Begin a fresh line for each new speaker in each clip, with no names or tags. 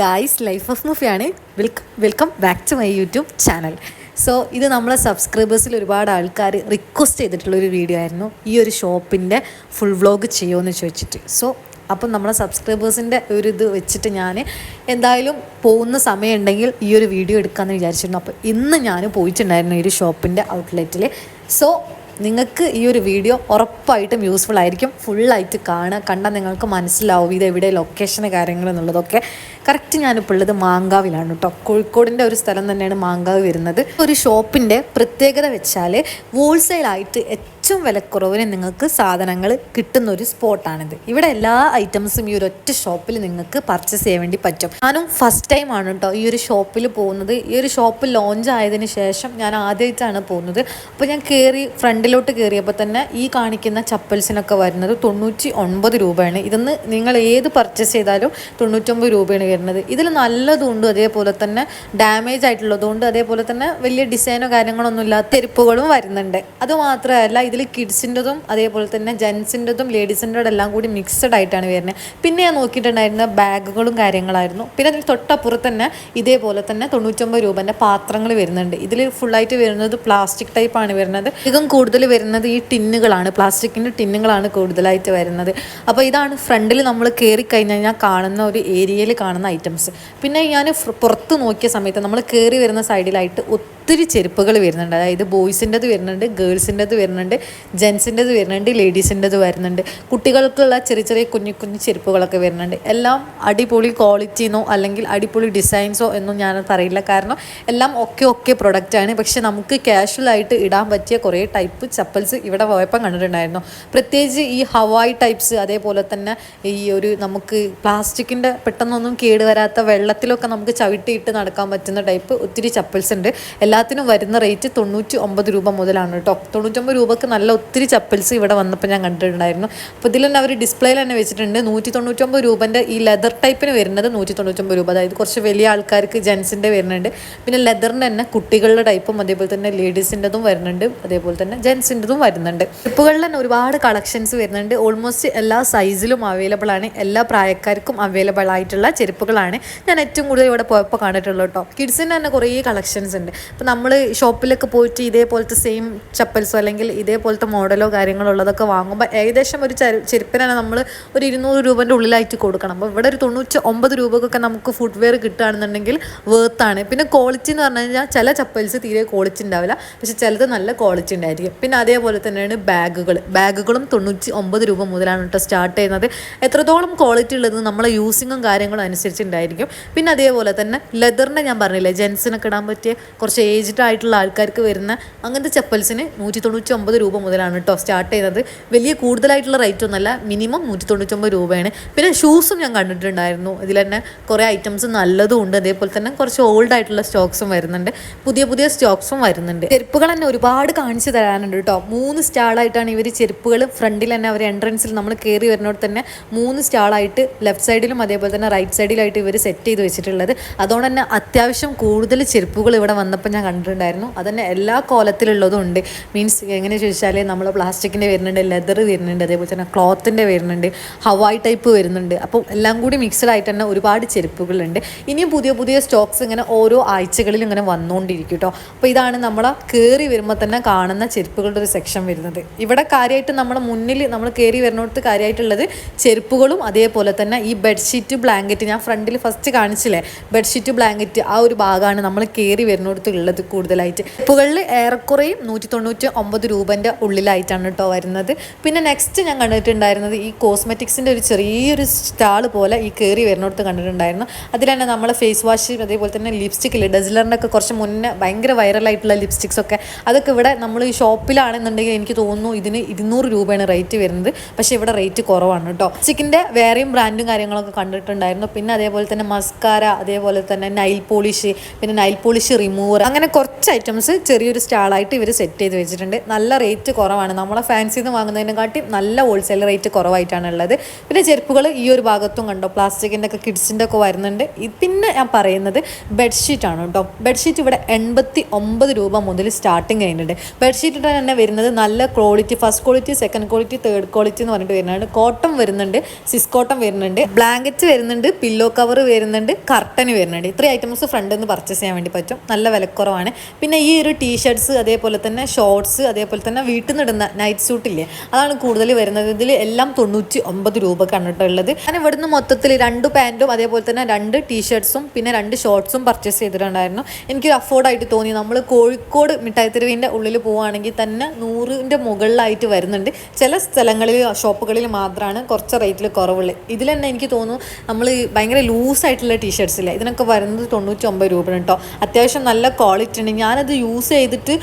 Guys life of മൂഫിയാണ് welcome welcome back to my YouTube channel so ഇത് നമ്മളെ സബ്സ്ക്രൈബേഴ്സിൽ ഒരുപാട് ആൾക്കാർ റിക്വസ്റ്റ് ചെയ്തിട്ടുള്ള ഒരു വീഡിയോ ആയിരുന്നു. ഈ ഒരു ഷോപ്പിന്റെ ഫുൾ വ്ളോഗ് ചെയ്യുമെന്ന് ചോദിച്ചിട്ട്. സോ അപ്പം നമ്മളെ സബ്സ്ക്രൈബേഴ്സിന്റെ ഒരു ഇത് വെച്ചിട്ട് ഞാൻ എന്തായാലും പോകുന്ന സമയമുണ്ടെങ്കിൽ ഈ ഒരു വീഡിയോ എടുക്കാമെന്ന് വിചാരിച്ചിരുന്നു. അപ്പോൾ ഇന്ന് ഞാൻ പോയിട്ടുണ്ടായിരുന്നു ഈ ഒരു ഷോപ്പിന്റെ ഔട്ട്ലെറ്റിൽ സോ നിങ്ങൾക്ക് ഈ ഒരു വീഡിയോ ഉറപ്പായിട്ടും യൂസ്ഫുൾ ആയിരിക്കും. ഫുള്ളായിട്ട് കാണുക കണ്ടാൽ നിങ്ങൾക്ക് മനസ്സിലാവും ഇത് എവിടെ ലൊക്കേഷന് കാര്യങ്ങൾ എന്നുള്ളതൊക്കെ. കറക്റ്റ് ഞാനിപ്പോൾ ഉള്ളത് മാങ്കാവിലാണ് കേട്ടോ കോഴിക്കോടിന്റെ ഒരു സ്ഥലം തന്നെയാണ് മാങ്കാവ് വരുന്നത്. ഒരു ഷോപ്പിന്റെ പ്രത്യേകത വെച്ചാൽ ഹോൾസെയിലായിട്ട് ഏറ്റവും വിലക്കുറവിന് നിങ്ങൾക്ക് സാധനങ്ങൾ കിട്ടുന്ന ഒരു സ്പോട്ടാണിത്. ഇവിടെ എല്ലാ ഐറ്റംസും ഈ ഒറ്റ ഷോപ്പിൽ നിങ്ങൾക്ക് പർച്ചേസ് ചെയ്യാൻ വേണ്ടി പറ്റും. ഞാനും ഫസ്റ്റ് ടൈം ആണ് കേട്ടോ ഈ ഒരു ഷോപ്പിൽ പോകുന്നത്. ഈ ഒരു ഷോപ്പ് ലോഞ്ച് ആയതിനു ശേഷം ഞാൻ ആദ്യമായിട്ടാണ് പോകുന്നത്. അപ്പോൾ ഞാൻ കയറി ഫ്രണ്ടിലോട്ട് കയറിയപ്പോൾ തന്നെ ഈ കാണിക്കുന്ന ചപ്പൽസിനൊക്കെ വരുന്നത് തൊണ്ണൂറ്റി ഒൻപത് രൂപയാണ്. ഇതൊന്ന് നിങ്ങൾ ഏത് പർച്ചേസ് ചെയ്താലും തൊണ്ണൂറ്റൊമ്പത് രൂപയാണ് വരുന്നത്. ഇതിൽ നല്ലതുണ്ട് അതേപോലെ തന്നെ ഡാമേജ് ആയിട്ടുള്ളതുകൊണ്ട് അതേപോലെ തന്നെ വലിയ ഡിസൈനോ കാര്യങ്ങളോ ഒന്നും ഇല്ലാത്ത ചെരുപ്പുകളും വരുന്നുണ്ട്. അത് മാത്രമല്ല ഇതിൽ കിഡ്സിന്റെതും അതേപോലെ തന്നെ ജെൻസിന്റെതും ലേഡീസിന്റെതും എല്ലാം കൂടി മിക്സഡ് ആയിട്ടാണ് വരുന്നത് പിന്നെ ഞാൻ നോക്കിയിട്ടുണ്ടായിരുന്ന ബാഗുകളും കാര്യങ്ങളായിരുന്നു. പിന്നെ അതിൽ തൊട്ടപ്പുറത്ത് തന്നെ ഇതേപോലെ തന്നെ തൊണ്ണൂറ്റൊമ്പത് രൂപന്റെ പാത്രങ്ങൾ വരുന്നുണ്ട്. ഇതിൽ ഫുള്ളായിട്ട് വരുന്നത് പ്ലാസ്റ്റിക് ടൈപ്പാണ് വരുന്നത്. ഇതും കൂടുതൽ വരുന്നത് ഈ ടിന്നുകളാണ്. പ്ലാസ്റ്റിക്കിന്റെ ടിന്നുകളാണ് കൂടുതലായിട്ട് വരുന്നത്. അപ്പോൾ ഇതാണ് ഫ്രണ്ടിൽ നമ്മൾ കയറി കഴിഞ്ഞ് കഴിഞ്ഞാൽ കാണുന്ന ഒരു ഏരിയയിൽ കാണുന്ന ഐറ്റംസ് പിന്നെ ഞാൻ പുറത്ത് നോക്കിയ സമയത്ത് നമ്മൾ കയറി വരുന്ന സൈഡിലായിട്ട് ചെരുപ്പുകൾ വരുന്നുണ്ട്. അതായത് ബോയ്സിന്റെത് വരുന്നുണ്ട് ഗേൾസിന്റെത് വരുന്നുണ്ട് ജെൻസിന്റെത് വരുന്നുണ്ട് ലേഡീസിന്റെത് വരുന്നുണ്ട്. കുട്ടികൾക്കുള്ള ചെറിയ ചെറിയ കുഞ്ഞു കുഞ്ഞു ചെരുപ്പുകളൊക്കെ വരുന്നുണ്ട്. എല്ലാം അടിപൊളി ക്വാളിറ്റിന്നോ അല്ലെങ്കിൽ അടിപൊളി ഡിസൈൻസോ എന്നും ഞാൻ പറയില്ല. കാരണം എല്ലാം ഒക്കെ ഒക്കെ പ്രൊഡക്റ്റാണ്. പക്ഷെ നമുക്ക് ക്യാഷ്വലായിട്ട് ഇടാൻ പറ്റിയ കുറേ ടൈപ്പ് ചപ്പൽസ് ഇവിടെ പോയപ്പം കണ്ടിട്ടുണ്ടായിരുന്നു. പ്രത്യേകിച്ച് ഈ ഹവായി ടൈപ്സ് അതേപോലെ തന്നെ ഈ ഒരു നമുക്ക് പ്ലാസ്റ്റിക്കിന്റെ പെട്ടെന്നൊന്നും കേടുവരാത്ത വെള്ളത്തിലൊക്കെ നമുക്ക് ചവിട്ടിയിട്ട് നടക്കാൻ പറ്റുന്ന ടൈപ്പ് ഒത്തിരി ചപ്പൽസ് ഉണ്ട്. എല്ലാത്തിനും വരുന്ന റേറ്റ് തൊണ്ണൂറ്റി ഒമ്പത് രൂപ മുതലാണ് കേട്ടോ. തൊണ്ണൂറ്റൊമ്പത് രൂപക്ക് നല്ല ഒത്തിരി ചപ്പൽസ് ഇവിടെ വന്നപ്പോൾ ഞാൻ കണ്ടിട്ടുണ്ടായിരുന്നു. അപ്പോൾ ഇതിൽ തന്നെ അവർ ഡിസ്പ്ലേയിൽ തന്നെ വെച്ചിട്ടുണ്ട്. നൂറ്റി തൊണ്ണൂറ്റൊമ്പത് രൂപന്റെ ഈ ലെതർ ടൈപ്പിന് വരുന്നത് നൂറ്റി തൊണ്ണൂറ്റൊമ്പത് രൂപ. അതായത് കുറച്ച് വലിയ ആൾക്കാർക്ക് ജെൻസിന്റെ വരുന്നുണ്ട്. പിന്നെ ലെതറിന്റെ തന്നെ കുട്ടികളുടെ ടൈപ്പും അതേപോലെ തന്നെ ലേഡീസിന്റെതും വരുന്നുണ്ട്. അതേപോലെ തന്നെ ജെൻസിന്റെതും വരുന്നുണ്ട്. ട്രിപ്പുകളിൽ തന്നെ ഒരുപാട് കളക്ഷൻസ് വരുന്നുണ്ട്. ഓൾമോസ്റ്റ് എല്ലാ സൈസിലും അവൈലബിൾ ആണ്. എല്ലാ പ്രായക്കാർക്കും അവൈലബിൾ ആയിട്ടുള്ള ചെരുപ്പുകളാണ് ഞാൻ ഏറ്റവും കൂടുതൽ ഇവിടെ പോയപ്പോൾ കണ്ടിട്ടുള്ളത് കേട്ടോ. കിഡ്സിന് തന്നെ കുറേ കളക്ഷൻസ് ഉണ്ട്. നമ്മൾ ഷോപ്പിലൊക്കെ പോയിട്ട് ഇതേപോലത്തെ സെയിം ചപ്പൽസോ അല്ലെങ്കിൽ ഇതേപോലത്തെ മോഡലോ കാര്യങ്ങളോ ഉള്ളതൊക്കെ വാങ്ങുമ്പോൾ ഏകദേശം ഒരു ചെരു- ചെരുപ്പിന് നമ്മൾ ഒരു ഇരുന്നൂറ് രൂപന്റെ ഉള്ളിലായിട്ട് കൊടുക്കണം. അപ്പോൾ ഇവിടെ ഒരു തൊണ്ണൂറ്റി ഒമ്പത് രൂപക്കൊക്കെ നമുക്ക് ഫുഡ് വെയർ കിട്ടുകയാണെന്നുണ്ടെങ്കിൽ വേർത്താണ് പിന്നെ ക്വാളിറ്റി എന്ന് പറഞ്ഞു കഴിഞ്ഞാൽ ചില ചപ്പൽസ് തീരെ ക്വാളിറ്റി ഉണ്ടാവില്ല. പക്ഷെ ചിലത് നല്ല ക്വാളിറ്റി ഉണ്ടായിരിക്കും. പിന്നെ അതേപോലെ തന്നെയാണ് ബാഗുകൾ. ബാഗുകളും തൊണ്ണൂറ്റി ഒമ്പത് രൂപ മുതലാണ് കേട്ടോ സ്റ്റാർട്ട് ചെയ്യുന്നത്. എത്രത്തോളം ക്വാളിറ്റി ഉള്ളത് നമ്മളെ യൂസിങ്ങും കാര്യങ്ങളും അനുസരിച്ചുണ്ടായിരിക്കും പിന്നെ അതേപോലെ തന്നെ ലെതറിന്റെ ഞാൻ പറഞ്ഞില്ലേ ജെൻസിനൊക്കെ ഇടാൻ പറ്റിയ കുറച്ച് ഏജ്ഡ് ആയിട്ടുള്ള ആൾക്കാർക്ക് വരുന്ന അങ്ങനത്തെ ചപ്പൽസിന് നൂറ്റി തൊണ്ണൂറ്റി ഒമ്പത് രൂപ മുതലാണ് കേട്ടോ സ്റ്റാർട്ട് ചെയ്യുന്നത് വലിയ കൂടുതലായിട്ടുള്ള റേറ്റ് ഒന്നല്ല മിനിമം നൂറ്റി തൊണ്ണൂറ്റൊമ്പത് രൂപയാണ്. പിന്നെ ഷൂസും ഞാൻ കണ്ടിട്ടുണ്ടായിരുന്നു. ഇതിൽ തന്നെ കുറേ ഐറ്റംസ് നല്ലതും ഉണ്ട്. അതേപോലെ തന്നെ കുറച്ച് ഓൾഡ് ആയിട്ടുള്ള സ്റ്റോക്സും വരുന്നുണ്ട്. പുതിയ പുതിയ സ്റ്റോക്സും വരുന്നുണ്ട്. ചെരുപ്പുകൾ തന്നെ ഒരുപാട് കാണിച്ചു തരാനുണ്ട് കേട്ടോ മൂന്ന് സ്റ്റാളായിട്ടാണ് ഇവർ ചെരുപ്പുകൾ ഫ്രണ്ടിൽ തന്നെ അവർ എൻട്രൻസിൽ നമ്മൾ കയറി വരുന്നോട് തന്നെ മൂന്ന് സ്റ്റാളായിട്ട് ലെഫ്റ്റ് സൈഡിലും അതേപോലെ തന്നെ റൈറ്റ് സൈഡിലായിട്ട് ഇവർ സെറ്റ് ചെയ്ത് വെച്ചിട്ടുള്ളത്. അതുകൊണ്ട് തന്നെ അത്യാവശ്യം കൂടുതൽ ചെരുപ്പുകൾ ഇവിടെ വന്നപ്പോൾ ഞാൻ കണ്ടിട്ടുണ്ടായിരുന്നു. അതന്നെ എല്ലാ കോലത്തിലുള്ളതും ഉണ്ട്. മീൻസ് എങ്ങനെ ചോദിച്ചാൽ നമ്മൾ പ്ലാസ്റ്റിക്കിന്റെ വരുന്നുണ്ട് ലെതർ വരുന്നുണ്ട് അതേപോലെ തന്നെ ക്ലോത്തിന്റെ വരുന്നുണ്ട് ഹവായ് ടൈപ്പ് വരുന്നുണ്ട്. അപ്പോൾ എല്ലാം കൂടി മിക്സഡ് ആയിട്ട് തന്നെ ഒരുപാട് ചെരുപ്പുകളുണ്ട്. ഇനിയും പുതിയ പുതിയ സ്റ്റോക്സ് ഇങ്ങനെ ഓരോ ആഴ്ചകളിലും ഇങ്ങനെ വന്നുകൊണ്ടിരിക്കും കേട്ടോ അപ്പോൾ ഇതാണ് നമ്മൾ കയറി വരുമ്പോൾ തന്നെ കാണുന്ന ചെരുപ്പുകളുടെ ഒരു സെക്ഷൻ വരുന്നത്. ഇവിടെ കാര്യമായിട്ട് നമ്മുടെ മുന്നിൽ നമ്മൾ കയറി വരുന്നിടത്ത് കാര്യമായിട്ടുള്ളത് ചെരുപ്പുകളും അതേപോലെ തന്നെ ഈ ബെഡ്ഷീറ്റ് ബ്ലാങ്കറ്റ് ഞാൻ ഫ്രണ്ടിൽ ഫസ്റ്റ് കാണിച്ചില്ലേ? ബെഡ്ഷീറ്റ് ബ്ലാങ്കറ്റ് ആ ഒരു ഭാഗമാണ് നമ്മൾ കയറി വരുന്നിടത്ത് ഉള്ളത് കൂടുതലായിട്ട്. ചെരുപ്പുകളിൽ ഏറെക്കുറെയും നൂറ്റി തൊണ്ണൂറ്റി ഒമ്പത് രൂപന്റെ ഉള്ളിലായിട്ടാണ് കേട്ടോ വരുന്നത്. പിന്നെ നെക്സ്റ്റ് ഞാൻ കണ്ടിട്ടുണ്ടായിരുന്നത് ഈ കോസ്മെറ്റിക്സിന്റെ ഒരു ചെറിയൊരു സ്റ്റാൾ പോലെ ഈ കയറി വരുന്നിടത്ത് കണ്ടിട്ടുണ്ടായിരുന്നു. തന്നെ നമ്മളെ ഫേസ് വാഷ് അതേപോലെ തന്നെ ലിപ്സ്റ്റിക് ഇല്ലേ ഡെസിലറിന്റെ ഒക്കെ കുറച്ച് മുന്നേ ഭയങ്കര വൈറലായിട്ടുള്ള ലിപ്സ്റ്റിക്സ് ഒക്കെ. അതൊക്കെ ഇവിടെ നമ്മൾ ഈ ഷോപ്പിലാണെന്നുണ്ടെങ്കിൽ എനിക്ക് തോന്നുന്നു ഇതിന് ഇരുന്നൂറ് രൂപയാണ് റേറ്റ് വരുന്നത്. പക്ഷേ ഇവിടെ റേറ്റ് കുറവാണ് കേട്ടോ ലിപ്സ്റ്റിക്കിന്റെ വേറെയും ബ്രാൻഡും കാര്യങ്ങളൊക്കെ കണ്ടിട്ടുണ്ടായിരുന്നു. പിന്നെ അതേപോലെ തന്നെ മസ്കാര അതേപോലെ തന്നെ നൈൽ പോളിഷ് പിന്നെ നൈൽ പോളിഷ് റിമൂവർ അങ്ങനെ അങ്ങനെ കുറച്ച് ഐറ്റംസ് ചെറിയൊരു സ്റ്റാളായിട്ട് ഇവർ സെറ്റ് ചെയ്ത് വെച്ചിട്ടുണ്ട്. നല്ല റേറ്റ് കുറവാണ്. നമ്മളെ ഫാൻസിൽ നിന്ന് വാങ്ങുന്നതിനെക്കാട്ടി നല്ല ഹോൾസെയിൽ റേറ്റ് കുറവായിട്ടാണ് ഉള്ളത് പിന്നെ ചെരുപ്പുകൾ ഈ ഒരു ഭാഗത്തും കണ്ടോ? പ്ലാസ്റ്റിക്കിന്റെ ഒക്കെ കിഡ്സിന്റെ ഒക്കെ വരുന്നുണ്ട്. പിന്നെ ഞാൻ പറയുന്നത് ബെഡ്ഷീറ്റ് ആണ് കേട്ടോ. ബെഡ്ഷീറ്റ് ഇവിടെ എൺപത്തി ഒമ്പത് രൂപ മുതൽ സ്റ്റാർട്ടിങ് കഴിഞ്ഞിട്ടുണ്ട് ബെഡ്ഷീറ്റ് തന്നെ വരുന്നത് നല്ല quality first quality second quality third quality എന്ന് പറഞ്ഞിട്ട് വരുന്നുണ്ട് കോട്ടൺ വരുന്നുണ്ട് സിസ് കോട്ടൺ വരുന്നുണ്ട് ബ്ലാങ്കറ്റ് വരുന്നുണ്ട് പില്ലോ കവർ വരുന്നുണ്ട് കർട്ടൻ വരുന്നുണ്ട്. ഇത്രയും ഐറ്റംസ് ഫ്രണ്ടിൽ നിന്ന് പർച്ചേസ് ചെയ്യാൻ വേണ്ടി പറ്റും. നല്ല വിലക്കുറവാണ് പിന്നെ ഈ ഒരു ടീഷർട്ട്സ് അതേപോലെ തന്നെ ഷോർട്സ് അതേപോലെ തന്നെ വീട്ടിൽ നിന്ന് ഇടുന്ന നൈറ്റ് സ്യൂട്ടില്ലേ ഇല്ലേ അതാണ് കൂടുതൽ വരുന്നത്. ഇതിൽ എല്ലാം തൊണ്ണൂറ്റി ഒമ്പത് രൂപക്കാണ് കേട്ടോ ഉള്ളത്. ഞാൻ ഇവിടുന്ന് മൊത്തത്തിൽ രണ്ട് പാന്റും അതേപോലെ തന്നെ രണ്ട് ടീഷർട്ട്സും പിന്നെ രണ്ട് ഷോർട്ട്സും പർച്ചേസ് ചെയ്തിട്ടുണ്ടായിരുന്നു. എനിക്കൊരു അഫോർഡായിട്ട് തോന്നി. നമ്മൾ കോഴിക്കോട് മിഠായി തെരുവിന്റെ ഉള്ളിൽ പോവുകയാണെങ്കിൽ തന്നെ നൂറിന്റെ മുകളിലായിട്ട് വരുന്നുണ്ട്. ചില സ്ഥലങ്ങളിൽ ഷോപ്പുകളിൽ മാത്രമാണ് കുറച്ച് റേറ്റിൽ കുറവുള്ളത് ഇതിൽ തന്നെ എനിക്ക് തോന്നുന്നു നമ്മൾ ഭയങ്കര ലൂസായിട്ടുള്ള ടീഷർട്സില്ലേ ഇതിനൊക്കെ വരുന്നത് തൊണ്ണൂറ്റി ഒമ്പത് രൂപ കേട്ടോ. അത്യാവശ്യം നല്ല ക്വാളിറ്റി ഉണ്ട്. ഞാനത് യൂസ് ചെയ്തിട്ട്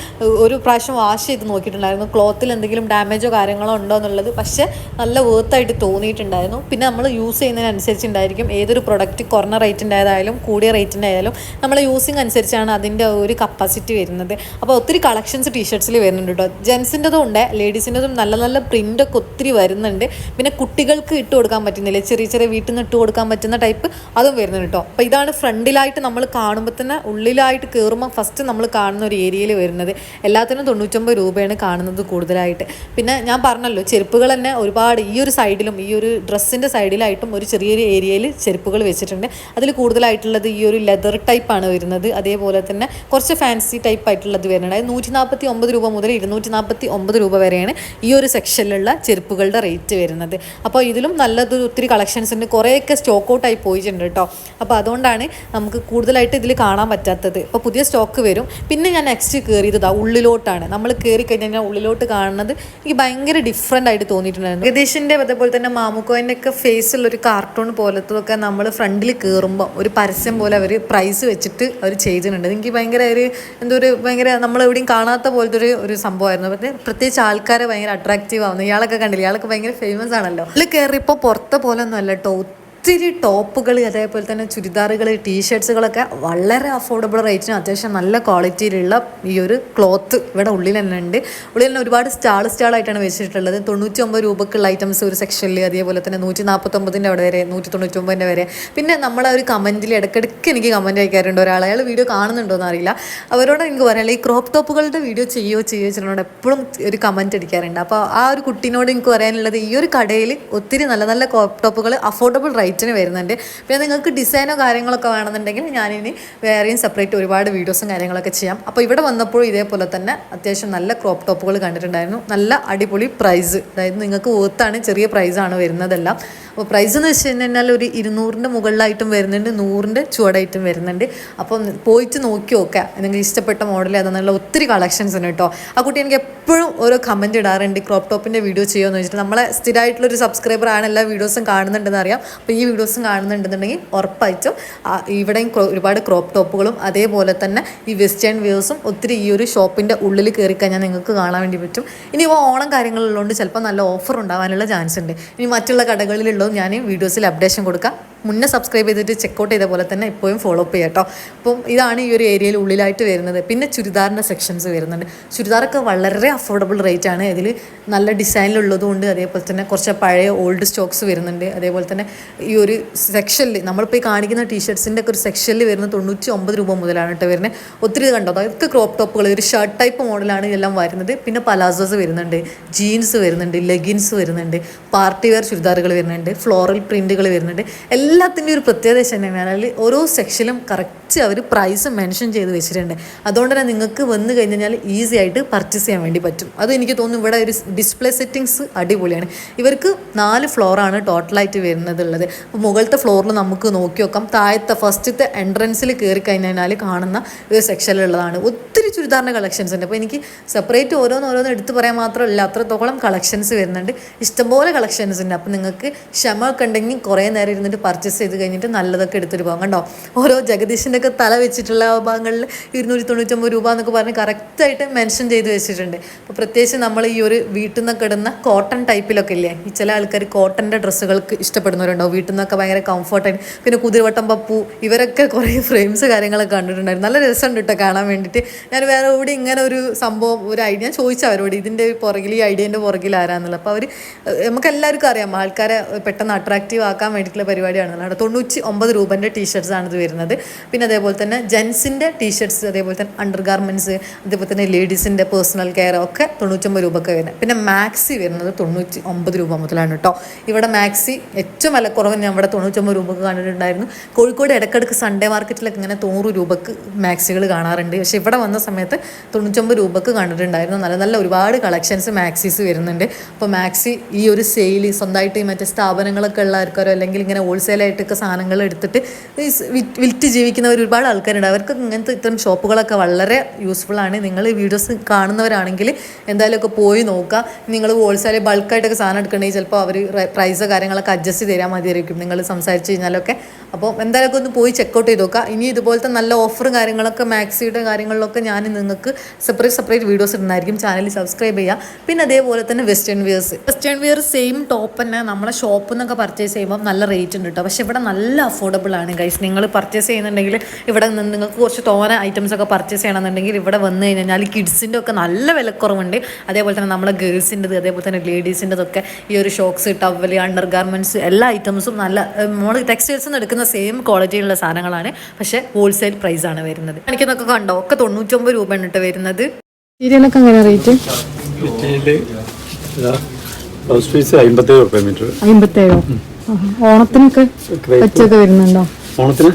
ഒരു പ്രാവശ്യം വാഷ് ചെയ്ത് നോക്കിയിട്ടുണ്ടായിരുന്നു. ക്ലോത്തിൽ എന്തെങ്കിലും ഡാമേജോ കാര്യങ്ങളോ ഉണ്ടോ എന്നുള്ളത്. പക്ഷേ നല്ല വേർത്തായിട്ട് തോന്നിയിട്ടുണ്ടായിരുന്നു. പിന്നെ നമ്മൾ യൂസ് ചെയ്യുന്നതിനനുസരിച്ചുണ്ടായിരിക്കും ഏതൊരു പ്രൊഡക്റ്റ് കുറഞ്ഞ റേറ്റിന്റെ ആയാലും കൂടിയ റേറ്റിന്റെ ആയാലും നമ്മൾ യൂസിങ് അനുസരിച്ചാണ് അതിന്റെ ഒരു കപ്പാസിറ്റി വരുന്നത്. അപ്പോൾ ഒത്തിരി കളക്ഷൻസ് ടീഷർട്സിൽ വരുന്നുണ്ട് കേട്ടോ ജെൻസിന്റെതും ഉണ്ട് ലേഡീസിന്റെതും നല്ല നല്ല പ്രിന്റൊക്കെ ഒത്തിരി വരുന്നുണ്ട്. പിന്നെ കുട്ടികൾക്ക് ഇട്ട് കൊടുക്കാൻ പറ്റുന്നില്ല. ചെറിയ ചെറിയ വീട്ടിൽ നിന്ന് ഇട്ട് കൊടുക്കാൻ പറ്റുന്ന ടൈപ്പ് അതും വരുന്നുണ്ട് കേട്ടോ അപ്പോൾ ഇതാണ് ഫ്രണ്ടിലായിട്ട് നമ്മൾ കാണുമ്പോൾ തന്നെ ഉള്ളിലായിട്ട് കയറുമ്പോൾ ഫസ്റ്റ് നമ്മൾ കാണുന്ന ഒരു ഏരിയയിൽ വരുന്നത് എല്ലാത്തിനും തൊണ്ണൂറ്റൊമ്പത് രൂപയാണ് കാണുന്നത് കൂടുതലായിട്ട്. പിന്നെ ഞാൻ പറഞ്ഞല്ലോ ചെരുപ്പുകൾ തന്നെ ഒരുപാട് ഈ ഒരു സൈഡിലും ഈ ഒരു ഡ്രസ്സിന്റെ സൈഡിലായിട്ടും ഒരു ചെറിയൊരു ഏരിയയിൽ ചെരുപ്പുകൾ വെച്ചിട്ടുണ്ട്. അതിൽ കൂടുതലായിട്ടുള്ളത് ഈ ഒരു ലെതർ ടൈപ്പാണ് വരുന്നത്. അതേപോലെ തന്നെ കുറച്ച് ഫാൻസി ടൈപ്പ് ആയിട്ടുള്ളത് വരുന്നുണ്ട്. അതായത് നൂറ്റി നാൽപ്പത്തി ഒമ്പത് രൂപ മുതൽ ഇരുന്നൂറ്റി നാൽപ്പത്തി ഒമ്പത് രൂപ വരെയാണ് ഈ ഒരു സെക്ഷനിലുള്ള ചെരുപ്പുകളുടെ റേറ്റ് വരുന്നത്. അപ്പോൾ ഇതിലും നല്ലത് ഒത്തിരി കളക്ഷൻസ് ഉണ്ട്. കുറേയൊക്കെ സ്റ്റോക്ക് ഔട്ടായി പോയിട്ടുണ്ട് കേട്ടോ. അപ്പോൾ അതുകൊണ്ടാണ് നമുക്ക് കൂടുതലായിട്ട് ഇതിൽ കാണാൻ പറ്റാത്തത്. അപ്പോൾ പുതിയ സ്റ്റോക്ക് വരും. പിന്നെ ഞാൻ നെക്സ്റ്റ് കയറിയത് ഉള്ളിലോട്ടാണ്. നമ്മൾ കയറി കഴിഞ്ഞാൽ ഉള്ളിലോട്ട് കാണുന്നത് എനിക്ക് ഭയങ്കര ഡിഫറെന്റ് ആയിട്ട് തോന്നിയിട്ടുണ്ടായിരുന്നു. ഗതീഷിന്റെ അതേപോലെ തന്നെ മാമുക്കോന്റെ ഒക്കെ ഫേസുള്ള ഒരു കാർട്ടൂൺ പോലത്തൊക്കെ നമ്മൾ ഫ്രണ്ടിൽ കയറുമ്പോൾ ഒരു പരസ്യം പോലെ അവർ പ്രൈസ് വെച്ചിട്ട് അവർ ചെയ്തിട്ടുണ്ട്. എനിക്ക് ഭയങ്കര ഒരു എന്തോ ഒരു ഭയങ്കര നമ്മൾ എവിടെയും കാണാത്ത പോലത്തെ ഒരു ഒരു സംഭവമായിരുന്നു. പക്ഷേ പ്രത്യേകിച്ച് ആൾക്കാരെ ഭയങ്കര അട്രാക്റ്റീവ് ആവുന്നു. ഇയാളൊക്കെ കണ്ടില്ല? ഇയാളൊക്കെ ഭയങ്കര ഫേമസ് ആണല്ലോ. ഇതിൽ കയറിയപ്പോൾ പുറത്തെ പോലെ ഒന്നും അല്ല കേട്ടോ ഒത്തിരി ടോപ്പുകൾ അതേപോലെ തന്നെ ചുരിദാറുകൾ ടീഷർട്സുകളൊക്കെ വളരെ അഫോർഡബിൾ റേറ്റിന് അത്യാവശ്യം നല്ല ക്വാളിറ്റിയിലുള്ള ഈ ഒരു ക്ലോത്ത് ഇവിടെ ഉള്ളിൽ തന്നെ ഉണ്ട്. ഉള്ളിൽ തന്നെ ഒരുപാട് സ്റ്റാൾ സ്റ്റാളായിട്ടാണ് വെച്ചിട്ടുള്ളത്. തൊണ്ണൂറ്റി ഒമ്പത് രൂപക്കുള്ള ഐറ്റംസ് ഒരു സെക്ഷനിൽ അതേപോലെ തന്നെ നൂറ്റി നാൽപ്പത്തൊമ്പതിന്റെ അവിടെ വരെ നൂറ്റി തൊണ്ണൂറ്റൊമ്പതിന്റെ വരെ. പിന്നെ നമ്മളെ ഒരു കമന്റിൽ ഇടയ്ക്കിടയ്ക്ക് എനിക്ക് കമന്റ് അയക്കാറുണ്ട് ഒരാൾ അയാൾ വീഡിയോ കാണുന്നുണ്ടോ എന്ന് അറിയില്ല. അവരോട് എനിക്ക് പറയാനുള്ള ഈ ക്രോപ്പ് ടോപ്പുകളുടെ വീഡിയോ ചെയ്യുകയോ ചെയ്യുകയോ ചെയ്യുന്നുണ്ട് എപ്പോഴും ഒരു കമന്റ് അടിക്കാറുണ്ട്. അപ്പോൾ ആ ഒരു കുട്ടീനോട് എനിക്ക് പറയാനുള്ളത് ഈ ഒരു കടയിൽ ഒത്തിരി നല്ല നല്ല ക്രോപ്പ് ടോപ്പുകൾ അഫോർഡബിൾ റേറ്റിന് വരുന്നുണ്ട്. പിന്നെ നിങ്ങൾക്ക് ഡിസൈനോ കാര്യങ്ങളൊക്കെ വേണമെന്നുണ്ടെങ്കിൽ ഞാനിനി വേറെയും സെപ്പറേറ്റ് ഒരുപാട് വീഡിയോസും കാര്യങ്ങളൊക്കെ ചെയ്യാം. അപ്പോൾ ഇവിടെ വന്നപ്പോൾ ഇതേപോലെ തന്നെ അത്യാവശ്യം നല്ല ക്രോപ്പ് ടോപ്പുകൾ കണ്ടിട്ടുണ്ടായിരുന്നു. നല്ല അടിപൊളി പ്രൈസ് അതായത് നിങ്ങൾക്ക് ഓർത്താണ് ചെറിയ പ്രൈസാണ് വരുന്നതെല്ലാം. അപ്പോൾ പ്രൈസ് എന്ന് വെച്ച് കഴിഞ്ഞാൽ ഒരു ഇരുന്നൂറിന്റെ മുകളിലായിട്ടും വരുന്നുണ്ട് നൂറിന്റെ ചുവടായിട്ടും വരുന്നുണ്ട്. അപ്പം പോയിട്ട് നോക്കി നോക്കുക നിങ്ങൾക്ക് ഇഷ്ടപ്പെട്ട മോഡൽ അതെന്നുള്ള ഒത്തിരി കളക്ഷൻസ് ഉണ്ട് കേട്ടോ. ആ കുട്ടി എനിക്ക് എപ്പോഴും ഓരോ കമന്റ് ഇടാറുണ്ട് ക്രോപ്പ് ടോപ്പിന്റെ വീഡിയോ ചെയ്യുമെന്ന് വെച്ചിട്ട് നമ്മളെ സ്ഥിരമായിട്ടുള്ളൊരു സബ്സ്ക്രൈബർ ആണ് എല്ലാ വീഡിയോസും കാണുന്നുണ്ടെന്ന് അറിയാം. അപ്പോൾ ഈ വീഡിയോസും കാണുന്നുണ്ടെന്നുണ്ടെങ്കിൽ ഉറപ്പായിട്ടും ഇവിടെയും ഒരുപാട് ക്രോപ്പ് ടോപ്പുകളും അതേപോലെ തന്നെ ഈ വെസ്റ്റേൺ വ്യൂസും ഒത്തിരി ഈ ഒരു ഷോപ്പിന്റെ ഉള്ളിൽ കയറി കഴിഞ്ഞാൽ നിങ്ങൾക്ക് കാണാൻ വേണ്ടി പറ്റും. ഇനി ഇപ്പോൾ ഓണം കാര്യങ്ങളുള്ളതുകൊണ്ട് ചിലപ്പോൾ നല്ല ഓഫർ ഉണ്ടാവാനുള്ള ചാൻസ് ഉണ്ട്. ഇനി മറ്റുള്ള കടകളിലുള്ളതും ഞാൻ വീഡിയോസിൽ അപ്ഡേഷൻ കൊടുക്കാം. മുന്നേ സബ്സ്ക്രൈബ് ചെയ്തിട്ട് ചെക്കൗട്ട് ചെയ്ത പോലെ തന്നെ ഇപ്പോഴും ഫോളോ അപ്പ് ചെയ്യാം കേട്ടോ അപ്പം ഇതാണ് ഈ ഒരു ഏരിയയിൽ ഉള്ളിലായിട്ട് വരുന്നത്. പിന്നെ ചുരിദാറിന്റെ സെക്ഷൻസ് വരുന്നുണ്ട്. ചുരിദാറൊക്കെ വളരെ അഫോർഡബിൾ റേറ്റ് ആണ്. ഇതിൽ നല്ല ഡിസൈനിലുള്ളതുകൊണ്ട് അതേപോലെ തന്നെ കുറച്ച് പഴയ ഓൾഡ് സ്റ്റോക്സ് വരുന്നുണ്ട്. അതേപോലെ തന്നെ ഈ ഒരു സെക്ഷനിൽ നമ്മളിപ്പോൾ ഈ കാണിക്കുന്ന ടീഷർട്സിന്റെ ഒക്കെ ഒരു സെക്ഷനിൽ വരുന്നത് തൊണ്ണൂറ്റി ഒമ്പത് രൂപ മുതലാണ് കേട്ടോ വരുന്നത് ഒത്തിരി കണ്ടോ? അതൊക്കെ ക്രോപ്പ് ടോപ്പുകൾ ഒരു ഷർട്ട് ടൈപ്പ് മോഡലാണ് ഇതെല്ലാം വരുന്നത്. പിന്നെ പലാസോസ് വരുന്നുണ്ട്. ജീൻസ് വരുന്നുണ്ട്. ലെഗിൻസ് വരുന്നുണ്ട്. പാർട്ടി വെയർ ചുരിദാറുകൾ വരുന്നുണ്ട്. ഫ്ലോറൽ പ്രിന്റുകൾ വരുന്നുണ്ട്. എല്ലാത്തിന്റെ ഒരു പ്രത്യേകത വെച്ച് കഴിഞ്ഞാൽ ഓരോ സെക്ഷനിലും കറക്റ്റ് അവർ പ്രൈസ് മെൻഷൻ ചെയ്ത് വെച്ചിട്ടുണ്ട്. അതുകൊണ്ട് തന്നെ നിങ്ങൾക്ക് വന്നു കഴിഞ്ഞാൽ ഈസി ആയിട്ട് പർച്ചേസ് ചെയ്യാൻ വേണ്ടി പറ്റും. അത് എനിക്ക് തോന്നുന്നു ഇവിടെ ഒരു ഡിസ്പ്ലേ സെറ്റിങ്സ് അടിപൊളിയാണ്. ഇവർക്ക് നാല് ഫ്ലോറാണ് ടോട്ടലായിട്ട് വരുന്നത് ഉള്ളത് അപ്പോൾ മുകളിലത്തെ ഫ്ലോറിൽ നമുക്ക് നോക്കി നോക്കാം. താഴത്തെ ഫസ്റ്റത്തെ എൻട്രൻസിൽ കയറി കഴിഞ്ഞാൽ കാണുന്ന ഒരു സെക്ഷനിലുള്ളതാണ് ഒത്തിരി ചുരിദാറിന്റെ കളക്ഷൻസ് ഉണ്ട്. അപ്പോൾ എനിക്ക് സെപ്പറേറ്റ് ഓരോന്ന് ഓരോന്ന് എടുത്ത് പറയാൻ മാത്രമല്ല അത്രത്തോളം കളക്ഷൻസ് വരുന്നുണ്ട്. ഇഷ്ടംപോലെ കളക്ഷൻസ് ഉണ്ട്. അപ്പോൾ നിങ്ങൾക്ക് ക്ഷമ ഒക്കെ ഉണ്ടെങ്കിൽ കുറേ നേരം ഇരുന്നിട്ട് പർച്ചേസ് ചെയ്ത് കഴിഞ്ഞിട്ട് നല്ലതൊക്കെ എടുത്തിട്ട് പോകാം കണ്ടോ? ഓരോ ജഗദീഷിന്റെ ഒക്കെ തല വെച്ചിട്ടുള്ള ഭാഗങ്ങളിൽ ഇരുന്നൂറ്റി തൊണ്ണൂറ്റൊമ്പത് രൂപ എന്നൊക്കെ പറഞ്ഞ് കറക്റ്റായിട്ട് മെൻഷൻ ചെയ്ത് വെച്ചിട്ടുണ്ട്. അപ്പോൾ പ്രത്യേകിച്ച് നമ്മൾ ഈ ഒരു വീട്ടിൽ നിന്നൊക്കെ ഇടുന്ന കോട്ടൺ ടൈപ്പിലൊക്കെ ഇല്ലേ? ഈ ചില ആൾക്കാർ കോട്ടന്റെ ഡ്രസ്സുകൾക്ക് ഇഷ്ടപ്പെടുന്നവരുണ്ടോ? വീട്ടിൽ നിന്നൊക്കെ ഭയങ്കര കംഫർട്ടായിട്ട് പിന്നെ കുതിരവട്ടം പപ്പു ഇവരൊക്കെ കുറേ ഫ്രെയിംസ് കാര്യങ്ങളൊക്കെ കണ്ടിട്ടുണ്ടായിരുന്നു. നല്ല രസമുണ്ട് കേട്ടോ കാണാൻ വേണ്ടിയിട്ട്. ഞാൻ വേറെ എവിടെ ഇങ്ങനെ ഒരു സംഭവം ഒരു ഐഡിയ ഞാൻ ചോദിച്ചു അവരോട് ഇതിന്റെ പുറകിൽ ഈ ഐഡിയേന്റെ പുറകിൽ ആരാന്നുള്ളത്? അപ്പോൾ അവർ നമുക്ക് എല്ലാവർക്കും അറിയാം ആൾക്കാരെ പെട്ടെന്ന് അട്രാക്റ്റീവ് ആക്കാൻ വേണ്ടിയിട്ടുള്ള പരിപാടിയാണ്. അവിടെ തൊണ്ണൂറ്റി ഒമ്പത് രൂപന്റെ ആണ് ഇത് വരുന്നത്. പിന്നെ അതേപോലെ തന്നെ ജെൻസിന്റെ ടീഷർട്സ് അതേപോലെ തന്നെ അണ്ടർ ഗാർമെന്റ്സ് അതേപോലെ തന്നെ ലേഡീസിന്റെ പേഴ്സണൽ കെയർ ഒക്കെ തൊണ്ണൂറ്റൊമ്പത് രൂപക്ക് വരുന്നത്. പിന്നെ മാക്സി വരുന്നത് തൊണ്ണൂറ്റി ഒമ്പത് രൂപ മുതലാണ് കേട്ടോ. ഇവിടെ മാക്സി ഏറ്റവും വിലക്കുറവ് ഞാൻ ഇവിടെ തൊണ്ണൂറ്റൊമ്പത് രൂപക്ക് കണ്ടിട്ടുണ്ടായിരുന്നു. കോഴിക്കോട് ഇടക്കിടക്ക് സൺഡേ മാർക്കറ്റിലൊക്കെ ഇങ്ങനെ തൊണ്ണൂറ് രൂപക്ക് മാക്സികൾ കാണാറുണ്ട്. പക്ഷേ ഇവിടെ വന്ന സമയത്ത് തൊണ്ണൂറ്റൊമ്പത് രൂപക്ക് കണ്ടിട്ടുണ്ടായിരുന്നു. നല്ല നല്ല ഒരുപാട് കളക്ഷൻസ് മാക്സീസ് വരുന്നുണ്ട്. അപ്പോൾ മാക്സി ഈ ഒരു സെയിൽ സ്വന്തമായിട്ട് മറ്റേ സ്ഥാപനങ്ങളൊക്കെ ഉള്ള ആൾക്കാരോ അല്ലെങ്കിൽ ഇങ്ങനെ ഹോൾസെയിലായിട്ടൊക്കെ സാധനങ്ങൾ എടുത്തിട്ട് വിറ്റ് ജീവിക്കുന്ന ഒരുപാട് ആൾക്കാരുണ്ട്. അവർക്ക് ഇങ്ങനത്തെ ഇത്തരം ഷോപ്പുകളൊക്കെ വളരെ യൂസ്ഫുൾ ആണ്. നിങ്ങൾ വീഡിയോസ് കാണുന്നവരാണെങ്കിൽ എന്തായാലും ഒക്കെ പോയി നോക്കുക. നിങ്ങൾ ഹോൾസെയിൽ ബൾക്കായിട്ടൊക്കെ സാധനം എടുക്കണമെങ്കിൽ ചിലപ്പോൾ അവർ പ്രൈസ് കാര്യങ്ങളൊക്കെ അഡ്ജസ്റ്റ് തരാൻ മതിയായിരിക്കും. നിങ്ങൾ സംസാരിച്ച് കഴിഞ്ഞാലൊക്കെ. അപ്പോൾ എന്തായാലും ഒന്ന് പോയി ചെക്കൗട്ട് ചെയ്ത് നോക്കുക. ഇനി ഇതുപോലത്തെ നല്ല ഓഫറും കാര്യങ്ങളൊക്കെ മാക്സിയുടെ കാര്യങ്ങളിലൊക്കെ ഞാൻ നിങ്ങൾക്ക് സെപ്പറേറ്റ് സെപ്പറേറ്റ് വീഡിയോസ് ഇടുന്നതായിരിക്കും. ചാനൽ സബ്സ്ക്രൈബ് ചെയ്യുക. പിന്നെ അതേപോലെ തന്നെ western wears western wear same top തന്നെ. നമ്മളെ ഷോപ്പിൽ നിന്നൊക്കെ പർച്ചേസ് ചെയ്യുമ്പോൾ നല്ല റേറ്റ് ഉണ്ട് കേട്ടോ പക്ഷേ ഇവിടെ നല്ല അഫോർഡബിൾ ആണ് ഗൈസ് നിങ്ങൾ പർച്ചേസ് ചെയ്യുന്നുണ്ടെങ്കിൽ ഇവിടെ നിന്ന് നിങ്ങൾക്ക് കുറച്ച് തോന ഐറ്റംസ് ഒക്കെ പർച്ചേസ് ചെയ്യണമെന്നുണ്ടെങ്കിൽ ഇവിടെ വന്ന് കഴിഞ്ഞാൽ കിഡ്സിന്റെ ഒക്കെ നല്ല വിലക്കുറവുണ്ട്. അതേപോലെ തന്നെ നമ്മളെ ഗേൾസിന്റെത് അതേപോലെ തന്നെ ലേഡീസിന്റെതൊക്കെ ഈ ഒരു ഷോക്സ് ടവൽ അണ്ടർ ഗാർമെന്റ്സ് എല്ലാ ഐറ്റംസും നല്ല നമ്മൾ ടെക്സ്റ്റൈൽസ് നിന്ന് എടുക്കുന്ന സെയിം ക്വാളിറ്റിയിലുള്ള സാധനങ്ങളാണ്. പക്ഷേ ഹോൾസെയിൽ പ്രൈസ് ആണ് വരുന്നത്. എനിക്കൊക്കെ കണ്ടോ? ഒക്കെ തൊണ്ണൂറ്റൊമ്പത് രൂപയാണ് കേട്ടോ വരുന്നത്.
സീരിയലൊക്കെ എങ്ങനെ റേറ്റ്
ബ്ലൗസ് പീസ് അമ്പത്തേഴ് റുപ്യ മീറ്റർ.
അമ്പത്തേഴോ. ഓണത്തിനൊക്കെ പച്ചയൊക്കെ വരുന്നുണ്ടോ?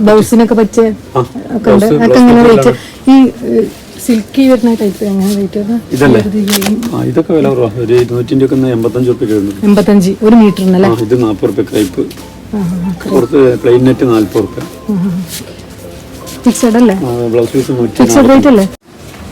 ബ്ലൗസിനൊക്കെ പച്ച
ആ,
ഒക്കെ ഉണ്ട്. അതൊക്കെ എങ്ങനെ റേറ്റ് ഈ സിൽക്കി വരുന്ന ടൈപ്പ് എങ്ങനെ റേറ്റ്
ഇതല്ലേ? ഇതൊക്കെ വില കുറവാണ് ഒരു ഇരുന്നൂറ്റിന്റെ ഒക്കെ എൺപത്തഞ്ച് റുപ്യ വരുന്നുണ്ട്
എൺപത്തഞ്ച്. ഒരു മീറ്ററിനല്ലേ
ആ ഇത് നാൽപ്പത് റുപ്യ ക്രൈപ്പ്. പുറത്ത് പ്ലെയിൻ നെറ്റ് നാൽപ്പത് റുപ്യ
ഫിക്സഡ് അല്ലേ?
ബ്ലൗസ്
ഫിക്സഡ് റേറ്റ് അല്ലേ?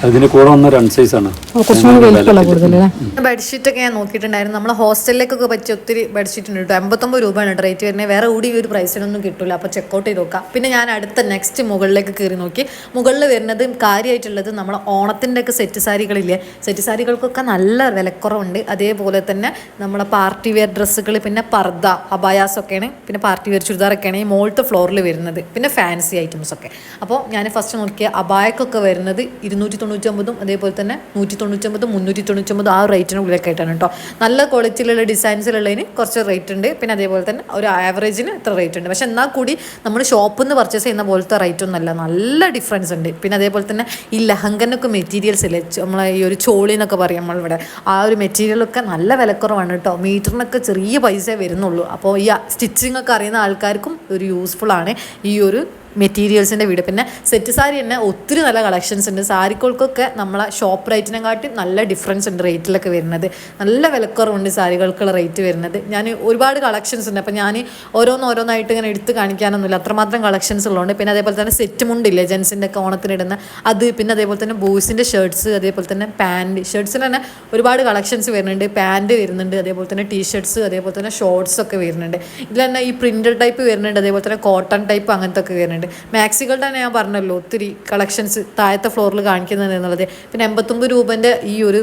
അതിന് കൂടെ വന്ന റൺ സൈസ് ആണ്.
കുറച്ചും കൂടി വലിപ്പമുള്ള കൂടുതലല്ലേ
ബെഡ്ഷീറ്റ് ഒക്കെ ഞാൻ നോക്കിയിട്ടുണ്ടായിരുന്നു. നമ്മളെ ഹോസ്റ്റലിലേക്കൊക്കെ പറ്റിയ ഒത്തിരി ബെഡ്ഷീറ്റ് ഉണ്ട് കേട്ടോ. എൺപത്തൊമ്പത് രൂപയാണ് റേറ്റ് വരുന്നത്. വേറെ കൂടി ഈ ഒരു പ്രൈസിനൊന്നും കിട്ടില്ല അപ്പോൾ ചെക്കൗട്ട് ചെയ്ത് നോക്കാം. പിന്നെ ഞാൻ അടുത്ത നെക്സ്റ്റ് മുകളിലേക്ക് കയറി നോക്കി. മുകളിൽ വരുന്നത് കാര്യമായിട്ടുള്ളത് നമ്മളെ ഓണത്തിന്റെ ഒക്കെ സെറ്റ് സാരികളില്ലേ? സെറ്റ് സാരികൾക്കൊക്കെ നല്ല വിലക്കുറവുണ്ട്. അതേപോലെ തന്നെ നമ്മളെ പാർട്ടി വെയർ ഡ്രസ്സുകൾ പിന്നെ പർദ്ദ അബായാസ് ഒക്കെയാണ് പിന്നെ പാർട്ടി വെയർ ചുരിദാറൊക്കെയാണ് ഈ മോൾത്ത് ഫ്ലോറിൽ വരുന്നത്. പിന്നെ ഫാൻസി ഐറ്റംസ് ഒക്കെ. അപ്പോൾ ഞാൻ ഫസ്റ്റ് നോക്കിയ അബായക്കൊക്കെ വരുന്നത് ഇരുന്നൂറ്റി തൊണ്ണൂറ്റി ഒമ്പതും അതേപോലെ തന്നെ നൂറ്റി തൊണ്ണൂറ്റൊമ്പതും മുന്നൂറ്റി തൊണ്ണൂറ്റൊമ്പത് ആ റേറ്റിന് ഉള്ളിലൊക്കെ ആയിട്ടാണ് കേട്ടോ നല്ല ക്വാളിറ്റിയിലുള്ള ഡിസൈൻസിലുള്ളതിന് കുറച്ച് റേറ്റ് ഉണ്ട്. പിന്നെ അതേപോലെ തന്നെ ഒരു ആവറേജിന് ഇത്ര റേറ്റ് ഉണ്ട്. പക്ഷെ എന്നാൽ കൂടി നമ്മൾ ഷോപ്പിൽ നിന്ന് പർച്ചേസ് ചെയ്യുന്ന പോലത്തെ റേറ്റ് ഒന്നല്ല നല്ല ഡിഫറൻസ് ഉണ്ട്. പിന്നെ അതേപോലെ തന്നെ ഈ ലഹങ്കനൊക്കെ മെറ്റീരിയൽസ് ഇല്ലേ? നമ്മളെ ഈ ഒരു ചോളി എന്നൊക്കെ പറയും നമ്മളിവിടെ. ആ ഒരു മെറ്റീരിയലൊക്കെ നല്ല വിലക്കുറവാണ് കേട്ടോ മീറ്ററിനൊക്കെ ചെറിയ പൈസ വരുന്നുള്ളൂ. അപ്പോൾ ഈ സ്റ്റിച്ചിങ് ഒക്കെ അറിയുന്ന ആൾക്കാർക്കും ഒരു യൂസ്ഫുൾ ആണ് ഈ ഒരു മെറ്റീരിയൽസിന്റെ വീട്. പിന്നെ സെറ്റ് സാരി തന്നെ ഒത്തിരി നല്ല കളക്ഷൻസ് ഉണ്ട്. സാരികൾക്കൊക്കെ നമ്മളെ ഷോപ്പ് റേറ്റിനെക്കാട്ടി നല്ല ഡിഫറൻസ് ഉണ്ട് റേറ്റിലൊക്കെ വരുന്നത്. നല്ല വിലക്കുറവുണ്ട് സാരികൾക്കുള്ള റേറ്റ് വരുന്നത്. ഞാൻ ഒരുപാട് കളക്ഷൻസ് ഉണ്ട്. അപ്പോൾ ഞാൻ ഓരോന്ന് ഓരോന്നായിട്ട് ഇങ്ങനെ എടുത്ത് കാണിക്കാനൊന്നുമില്ല. അത്രമാത്രം കളക്ഷൻസ് ഉള്ളതുകൊണ്ട്. പിന്നെ അതേപോലെ തന്നെ സെറ്റ് മുണ്ടില്ലേ ജെൻസിന്റെ ഒക്കെ ഓണത്തിനിടുന്ന അത് പിന്നെ അതേപോലെ തന്നെ ബോയ്സിന്റെ ഷർട്ട്സ് അതേപോലെ തന്നെ പാന്റ് ഷർട്ട്സിന് തന്നെ ഒരുപാട് കളക്ഷൻസ് വരുന്നുണ്ട്. പാന്റ് വരുന്നുണ്ട്. അതേപോലെ തന്നെ ടീഷർട്ട്സ് അതേപോലെ തന്നെ ഷോർട്സ് ഒക്കെ വരുന്നുണ്ട്. ഇതിൽ തന്നെ ഈ പ്രിന്റഡ് ടൈപ്പ് വരുന്നുണ്ട്. അതേപോലെ തന്നെ കോട്ടൺ ടൈപ്പ് അങ്ങനത്തെ ഒക്കെ വരുന്നുണ്ട്. മാക്സികളുടെ തന്നെ ഞാൻ പറഞ്ഞല്ലോ ഒത്തിരി കളക്ഷൻസ് താഴത്തെ ഫ്ലോറിൽ കാണിക്കുന്നത് എന്നുള്ളത്. പിന്നെ എൺപത്തൊമ്പത് രൂപന്റെ ഈ ഒരു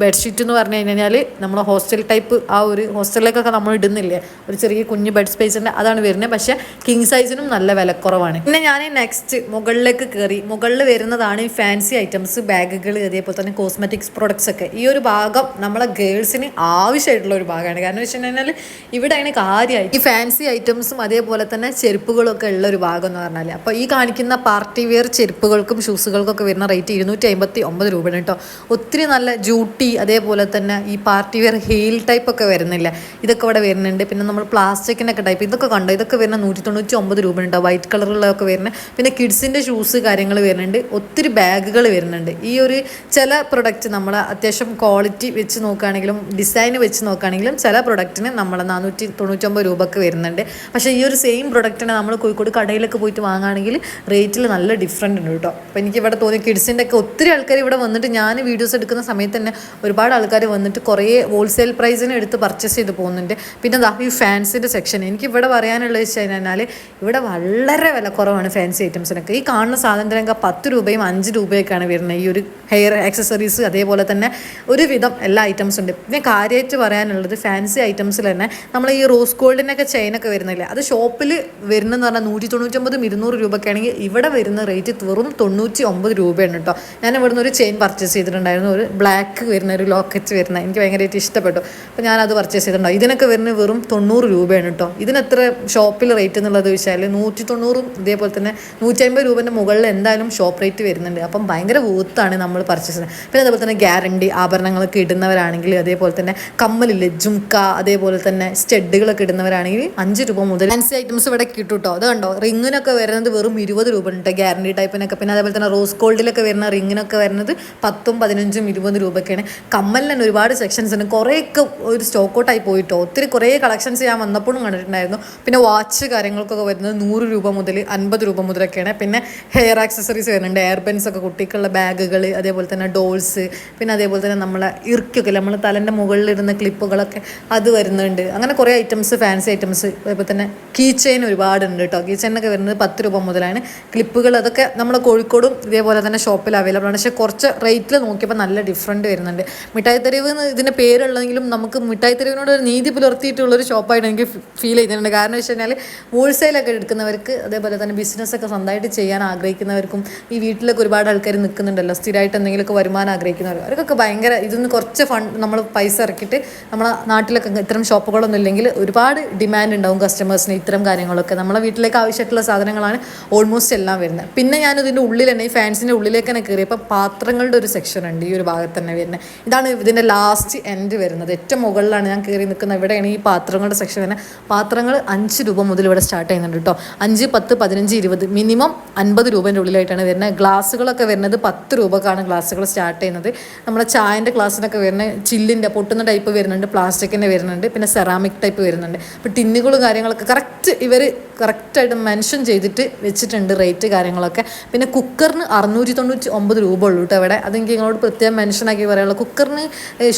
ബെഡ്ഷീറ്റ് എന്ന് പറഞ്ഞു കഴിഞ്ഞാൽ നമ്മൾ ഹോസ്റ്റൽ ടൈപ്പ് ആ ഒരു ഹോസ്റ്റലിലേക്കൊക്കെ നമ്മൾ ഇടുന്നില്ലേ? ഒരു ചെറിയ കുഞ്ഞ് ബെഡ് സ്പേസിന്റെ അതാണ് വരുന്നത്. പക്ഷേ കിങ് സൈസിനും നല്ല വിലക്കുറവാണ് പിന്നെ ഞാൻ നെക്സ്റ്റ് മുകളിലേക്ക് കയറി മുകളിൽ വരുന്നതാണ് ഈ ഫാൻസി ഐറ്റംസ് ബാഗുകൾ അതേപോലെ തന്നെ കോസ്മെറ്റിക്സ് പ്രൊഡക്ട്സ് ഒക്കെ. ഈ ഒരു ഭാഗം നമ്മളെ ഗേൾസിന് ആവശ്യമായിട്ടുള്ള ഒരു ഭാഗമാണ്. കാരണം വെച്ച് കഴിഞ്ഞാൽ ഇവിടെ അതിന് കാര്യമായി ഈ ഫാൻസി ഐറ്റംസും അതേപോലെ തന്നെ ചെരുപ്പുകളും ഒക്കെ ഉള്ള ഒരു ഭാഗം എന്ന് പറഞ്ഞാൽ അപ്പോൾ ഈ കാണിക്കുന്ന പാർട്ടി വെയർ ചെരുപ്പുകൾക്കും ഷൂസുകൾക്കൊക്കെ വരുന്ന റേറ്റ് ഇരുന്നൂറ്റി അമ്പത്തി ഒമ്പത് രൂപയാണ് കേട്ടോ. ഒത്തിരി നല്ല ജൂട്ടി അതേപോലെ തന്നെ ഈ പാർട്ടി വെയർ ഹെയിൽ ടൈപ്പ് ഒക്കെ വരുന്നില്ല. ഇതൊക്കെ ഇവിടെ വരുന്നുണ്ട്. പിന്നെ നമ്മൾ പ്ലാസ്റ്റിക്കിന്റെ ഒക്കെ ടൈപ്പ് ഇതൊക്കെ കണ്ടോ? ഇതൊക്കെ വരുന്ന നൂറ്റി തൊണ്ണൂറ്റി ഒമ്പത് രൂപ ഉണ്ടോ വൈറ്റ് കളറുള്ളതൊക്കെ വരുന്നത് പിന്നെ കിഡ്സിന്റെ ഷൂസ് കാര്യങ്ങൾ വരുന്നുണ്ട്. ഒത്തിരി ബാഗുകൾ വരുന്നുണ്ട്. ഈ ഒരു ചില പ്രൊഡക്റ്റ് നമ്മൾ അത്യാവശ്യം ക്വാളിറ്റി വെച്ച് നോക്കുകയാണെങ്കിലും ഡിസൈൻ വെച്ച് നോക്കുകയാണെങ്കിലും ചില പ്രൊഡക്റ്റിന് നമ്മൾ നാനൂറ്റി തൊണ്ണൂറ്റൊമ്പത് രൂപക്ക് വരുന്നുണ്ട്. പക്ഷേ ഈ ഒരു സെയിം പ്രൊഡക്റ്റിനെ നമ്മൾ കോഴിക്കോട് കടയിലൊക്കെ പോയിട്ട് വാങ്ങുകയാണെങ്കിൽ റേറ്റിൽ നല്ല ഡിഫറന്റ് ഉണ്ട് കേട്ടോ. അപ്പോൾ എനിക്ക് ഇവിടെ തോന്നി കിഡ്സിന്റെ ഒക്കെ ഒത്തിരി ആൾക്കാർ ഇവിടെ വന്നിട്ട് ഞാൻ വീഡിയോസ് എടുക്കുന്ന സമയത്ത് തന്നെ ഒരുപാട് ആൾക്കാർ വന്നിട്ട് കുറേ ഹോൾസെയിൽ പ്രൈസിന് എടുത്ത് പർച്ചേസ് ചെയ്ത് പോകുന്നുണ്ട്. പിന്നെ ദാ ഈ ഫാൻസിന്റെ സെക്ഷൻ എനിക്ക് ഇവിടെ പറയാനുള്ളത് വെച്ച് കഴിഞ്ഞാൽ ഇവിടെ വളരെ വില കുറവാണ് ഫാൻസി ഐറ്റംസിനൊക്കെ ഈ കാണുന്ന സാധനത്തിനൊക്കെ പത്ത് രൂപയും അഞ്ച് രൂപയൊക്കെയാണ് വരുന്നത്. ഈ ഒരു ഹെയർ ആക്സസറീസ് അതേപോലെ തന്നെ ഒരുവിധം എല്ലാ ഐറ്റംസ് ഉണ്ട്. പിന്നെ കാര്യമായിട്ട് പറയാനുള്ളത് ഫാൻസി ഐറ്റംസിൽ തന്നെ നമ്മൾ ഈ റോസ് ഗോൾഡിനൊക്കെ ചെയിനൊക്കെ വരുന്നില്ലേ? അത് ഷോപ്പിൽ വരുന്നതെന്ന് പറഞ്ഞാൽ നൂറ്റി തൊണ്ണൂറ്റൊമ്പതും ഇരുന്നൂറ് രൂപയ്ക്കാണെങ്കിൽ ഇവിടെ വരുന്ന റേറ്റ് വെറും തൊണ്ണൂറ്റി ഒമ്പത് രൂപയാണ് കേട്ടോ. ഞാൻ ഇവിടുന്ന് ഒരു ചെയിൻ പർച്ചേസ് ചെയ്തിട്ടുണ്ടായിരുന്നു. ഒരു ബ്ലാക്ക് വരുന്ന ഒരു ലോക്കറ്റ് വരുന്ന എനിക്ക് ഭയങ്കരമായിട്ട് ഇഷ്ടപ്പെട്ടു. അപ്പോൾ ഞാനത് പർച്ചേസ് ചെയ്തിട്ടുണ്ടാവും ഇതിനൊക്കെ വരുന്ന വെറും തൊണ്ണൂറ് രൂപയാണ് കേട്ടോ ഇതിനെത്ര ഷോപ്പിൽ റേറ്റ് എന്നുള്ളത് വെച്ചാൽ നൂറ്റി തൊണ്ണൂറും ഇതേപോലെ തന്നെ നൂറ്റി അമ്പത് രൂപേന്റെ മുകളിൽ എന്തായാലും ഷോപ്പ് റേറ്റ് വരുന്നുണ്ട്. അപ്പം ഭയങ്കര ഊത്താണ് നമ്മൾ പർച്ചേസ് ചെയ്യുന്നത്. പിന്നെ അതേപോലെ തന്നെ ഗ്യാരണ്ടി ആഭരണങ്ങളൊക്കെ ഇടുന്നവരാണെങ്കിൽ അതേപോലെ തന്നെ കമ്മലില്ലേ ജുംക്ക അതേപോലെ തന്നെ സ്റ്റെഡുകളൊക്കെ ഇടുന്നവരാണെങ്കിൽ അഞ്ച് രൂപ മുതൽ ഫാൻസി ഐറ്റംസ് ഇവിടെ കിട്ടും കേട്ടോ അത് കണ്ടോ? റിങ്ങിനൊക്കെ വരുന്നത് വെറും ഇരുപത് രൂപ ഉണ്ട് ഗ്യാരണ്ടി ടൈപ്പിനൊക്കെ പിന്നെ അതേപോലെ തന്നെ റോസ് ഗോൾഡിലൊക്കെ വരുന്ന റിങ്ങിനൊക്കെ വരുന്നത് പത്തും പതിനഞ്ചും ഇരുപത് രൂപയൊക്കെയാണ് കമ്മലിന് തന്നെ ഒരുപാട് സെക്ഷൻസ് ഉണ്ട്. കുറേയൊക്കെ ഒരു സ്റ്റോക്ക് ഔട്ടായി പോയിട്ടോ. ഒത്തിരി കുറേ കളക്ഷൻസ് ഞാൻ വന്നപ്പോഴും കണ്ടിട്ടുണ്ടായിരുന്നു. പിന്നെ വാച്ച് കാര്യങ്ങൾക്കൊക്കെ വരുന്നത് നൂറ് രൂപ മുതൽ അൻപത് രൂപ മുതലൊക്കെയാണ്. പിന്നെ ഹെയർ ആക്സസറീസ് വരുന്നുണ്ട്. എയർ പെൻസ് ഒക്കെ കുട്ടിക്കുള്ള ബാഗുകൾ അതേപോലെ തന്നെ ഡോൾസ് പിന്നെ അതേപോലെ തന്നെ നമ്മളെ ഇറുക്കൊക്കെ നമ്മൾ തലന്റെ മുകളിലിടുന്ന ക്ലിപ്പുകളൊക്കെ അത് വരുന്നുണ്ട്. അങ്ങനെ കുറേ ഐറ്റംസ് ഫാൻസി ഐറ്റംസ് അതേപോലെ തന്നെ കീ ചെയിൻ ഒരുപാടുണ്ട് കേട്ടോ കീ ചെയിനൊക്കെ വരുന്നത് പത്ത് രൂപ മുതലാണ്. ക്ലിപ്പുകൾ അതൊക്കെ നമ്മൾ കോഴിക്കോടും ഇതേപോലെ തന്നെ ഷോപ്പിൽ അവൈലബിൾ ആണ്. പക്ഷേ കുറച്ച് റേറ്റിൽ നോക്കിയപ്പോൾ നല്ല ഡിഫറന്റ് വരുന്നുണ്ട്. മിഠായി തെരുവ് എന്ന് ഇതിന്റെ പേരുള്ളതെങ്കിലും നമുക്ക് മിഠായി തെരുവിനോട് ഒരു നീതി പുലർത്തിയിട്ടുള്ളൊരു ഷോപ്പായിട്ട് എനിക്ക് ഫീൽ ചെയ്തിട്ടുണ്ട്. കാരണം വെച്ച് കഴിഞ്ഞാൽ ഹോൾസെയിലൊക്കെ എടുക്കുന്നവർക്ക് അതേപോലെ തന്നെ ബിസിനസ്സൊക്കെ സ്വന്തമായിട്ട് ചെയ്യാൻ ആഗ്രഹിക്കുന്നവർക്കും ഈ വീട്ടിലൊക്കെ ഒരുപാട് ആൾക്കാർ നിൽക്കുന്നുണ്ടല്ലോ. സ്ഥിരമായിട്ട് എന്തെങ്കിലുമൊക്കെ വരുമാനം ആഗ്രഹിക്കുന്നവർ അവർക്കൊക്കെ ഭയങ്കര ഇതൊന്ന് കുറച്ച് ഫണ്ട് നമ്മൾ പൈസ ഇറക്കിയിട്ട് നമ്മളെ നാട്ടിലൊക്കെ ഇത്തരം ഷോപ്പുകളൊന്നും ഇല്ലെങ്കിൽ ഒരുപാട് ഡിമാൻഡ് ഉണ്ടാവും കസ്റ്റമേഴ്സിന് ഇത്തരം കാര്യങ്ങളൊക്കെ. നമ്മളെ വീട്ടിലേക്ക് ആവശ്യമായിട്ടുള്ള സാധനങ്ങളാണ് ഓൾമോസ്റ്റ് എല്ലാം വരുന്നത്. പിന്നെ ഞാനിതിന്റെ ഉള്ളിൽ തന്നെ ഈ ഫാൻസിന്റെ ഉള്ളിലേക്ക് തന്നെ കയറിയപ്പോൾ പാത്രങ്ങളുടെ ഒരു സെക്ഷൻ ഉണ്ട് ഈ ഒരു ഭാഗത്ത് തന്നെ വരുന്നത്. ഇതാണ് ഇതിന്റെ ലാസ്റ്റ് എൻഡ് വരുന്നത്. ഏറ്റവും മുകളിലാണ് ഞാൻ കയറി നിൽക്കുന്നത്. ഇവിടെയാണ് ഈ പാത്രങ്ങളുടെ സെക്ഷൻ വരുന്നത്. പാത്രങ്ങൾ അഞ്ച് രൂപ മുതൽ ഇവിടെ സ്റ്റാർട്ട് ചെയ്യുന്നുണ്ട് കേട്ടോ അഞ്ച് പത്ത് പതിനഞ്ച് ഇരുപത് മിനിമം അൻപത് രൂപേന്റെ ഉള്ളിലായിട്ടാണ് വരുന്നത്. ഗ്ലാസ്സുകളൊക്കെ വരുന്നത് പത്ത് രൂപക്കാണ് ഗ്ലാസ്സുകൾ സ്റ്റാർട്ട് ചെയ്യുന്നത്. നമ്മുടെ ചായന്റെ ഗ്ലാസ്സിനൊക്കെ വരുന്നത് ചില്ലിന്റെ പൊട്ടുന്ന ടൈപ്പ് വരുന്നുണ്ട്. പ്ലാസ്റ്റിക്കിന്റെ വരുന്നുണ്ട്. പിന്നെ സെറാമിക് ടൈപ്പ് വരുന്നുണ്ട്. അപ്പോൾ ടിന്നുകളും കാര്യങ്ങളൊക്കെ കറക്റ്റ് ഇവർ കറക്റ്റായിട്ട് മെൻഷൻ ചെയ്തിട്ട് വെച്ചിട്ടുണ്ട് റേറ്റ് കാര്യങ്ങളൊക്കെ. പിന്നെ കുക്കറിന് അറുന്നൂറ്റി തൊണ്ണൂറ്റി ഒമ്പത് രൂപ ഉള്ളൂ കേട്ടോ അവിടെ അതെനിക്ക് നിങ്ങളോട് പ്രത്യേകം മെൻഷൻ ആക്കി പറയാനുള്ളൂ കുക്കറിന്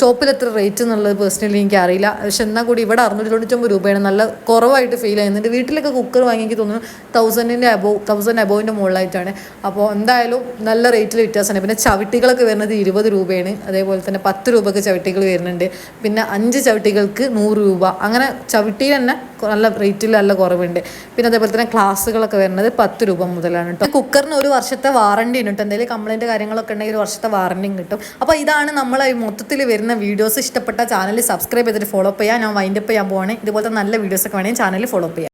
ഷോപ്പിൽ എത്ര റേറ്റ് എന്നുള്ളത് പേഴ്സണലി എനിക്ക് അറിയില്ല. പക്ഷെ എന്നാൽ കൂടി ഇവിടെ അറുന്നൂറ്റി തൊണ്ണൂറ്റൊമ്പത് രൂപയാണ്. നല്ല കുറവായിട്ട് ഫീൽ ചെയ്യുന്നുണ്ട്. വീട്ടിലൊക്കെ കുക്കർ വാങ്ങി എനിക്ക് തോന്നുന്നു തൗസൻഡിന്റെ അബോവ് തൗസൻഡ് അബോവിന്റെ മുകളിലായിട്ടാണ്. അപ്പോൾ എന്തായാലും നല്ല റേറ്റിൽ വ്യത്യാസമാണ് പിന്നെ ചവിട്ടികളൊക്കെ വരുന്നത് ഇരുപത് രൂപയാണ്. അതേപോലെ തന്നെ പത്ത് രൂപയ്ക്ക് ചവിട്ടികൾ വരുന്നുണ്ട്. പിന്നെ അഞ്ച് ചവിട്ടികൾക്ക് നൂറ് രൂപ. അങ്ങനെ ചവിട്ടിയിൽ തന്നെ നല്ല റേറ്റിൽ നല്ല കുറവുണ്ട്. പിന്നെ അതേപോലെ തന്നെ ക്ലാസ്സുകളൊക്കെ വരുന്നത് പത്ത് രൂപ മുതലാണ് കേട്ടോ കുക്കറിന് ഒരു വർഷത്തെ വാറണ്ടി ഉണ്ട് കേട്ടോ. എന്തെങ്കിലും കംപ്ലൈന്റ് കാര്യങ്ങളൊക്കെ ഉണ്ടെങ്കിൽ ഒരു വർഷത്തെ വാറണ്ടിയും കിട്ടും. അപ്പോൾ ഇതാണ് നമ്മളെ മൊത്തത്തിൽ വരുന്ന വീഡിയോസ്. ഇഷ്ടപ്പെട്ട ചാനൽ സബ്സ്ക്രൈബ് ചെയ്തിട്ട് ഫോളോ അപ്പ് ചെയ്യാം. ഞാൻ വൈൻഡപ്പ് ചെയ്യാൻ പോവാണ്. ഇതുപോലത്തെ നല്ല വീഡിയോസൊക്കെ വേണമെങ്കിൽ ചാനൽ ഫോളോ അപ്പ് ചെയ്യാം.